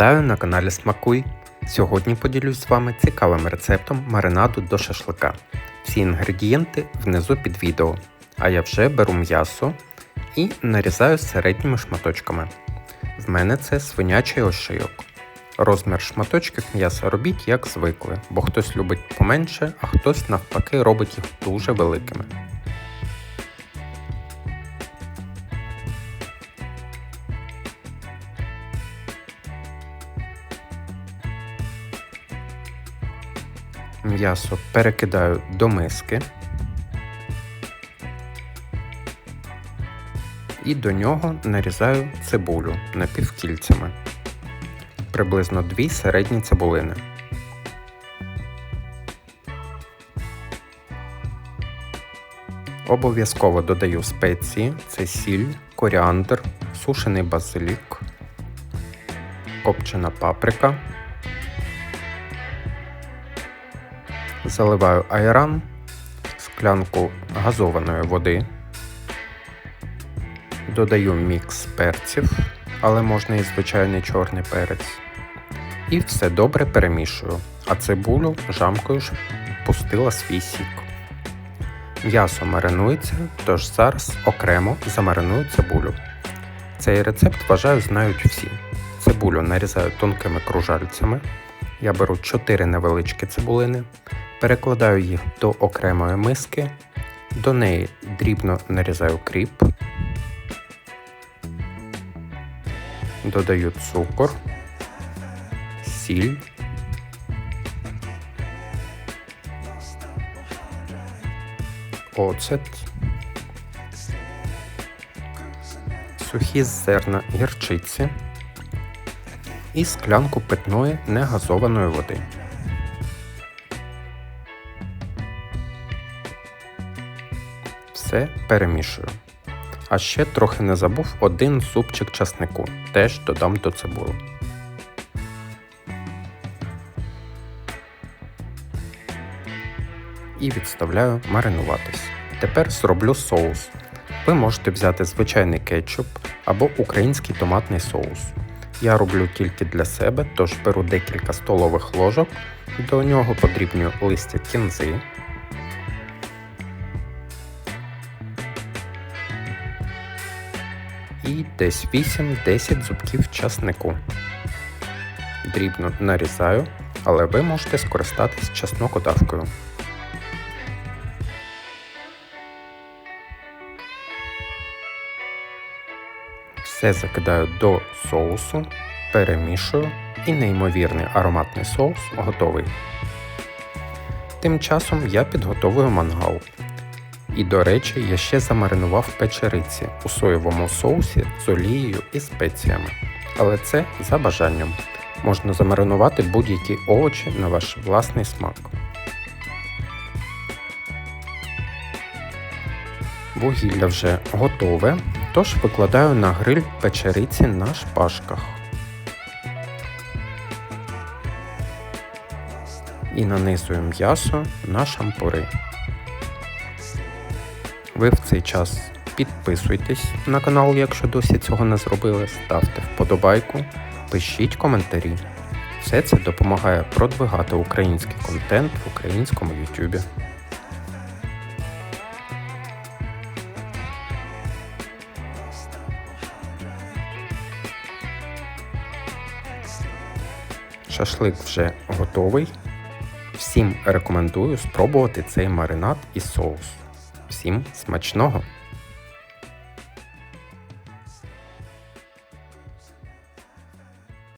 Вітаю на каналі Смакуй. Сьогодні поділюсь з вами цікавим рецептом маринаду до шашлика. Всі інгредієнти внизу під відео. А я вже беру м'ясо і нарізаю середніми шматочками. В мене це свинячий ошийок. Розмір шматочків м'яса робіть як звикли, бо хтось любить поменше, а хтось навпаки робить їх дуже великими. М'ясо перекидаю до миски і до нього нарізаю цибулю напівкільцями, приблизно 2 середні цибулини. Обов'язково додаю спеції, це сіль, коріандр, сушений базилік, копчена паприка. Заливаю айран, склянку газованої води, додаю мікс перців, але можна і звичайний чорний перець. І все добре перемішую, а цибулю жамкою ж пустила свій сік. М'ясо маринується, тож зараз окремо замариную цибулю. Цей рецепт, вважаю, знають всі. Цибулю нарізаю тонкими кружальцями. Я беру 4 невеличкі цибулини, перекладаю їх до окремої миски, до неї дрібно нарізаю кріп, додаю цукор, сіль, оцет, сухі зерна гірчиці і склянку питної негазованої води. Все перемішую. А ще трохи не забув один зубчик часнику, теж додам до цибули. І відставляю маринуватись. Тепер зроблю соус. Ви можете взяти звичайний кетчуп або український томатний соус. Я роблю тільки для себе, тож беру декілька столових ложок, до нього подрібнюю листя кінзи. І десь 8-10 зубків часнику. Дрібно нарізаю, але ви можете скористатись чеснокодавкою. Все закидаю до соусу, перемішую і неймовірний ароматний соус готовий. Тим часом я підготовую мангал. І, до речі, я ще замаринував печериці у соєвому соусі з олією і спеціями. Але це за бажанням. Можна замаринувати будь-які овочі на ваш власний смак. Вугілля вже готове, тож викладаю на гриль печериці на шпажках. І нанизую м'ясо на шампури. Ви в цей час підписуйтесь на канал, якщо досі цього не зробили, ставте вподобайку, пишіть коментарі. Все це допомагає продвигати український контент в українському YouTube. Шашлик вже готовий. Всім рекомендую спробувати цей маринад і соус. Всім смачного!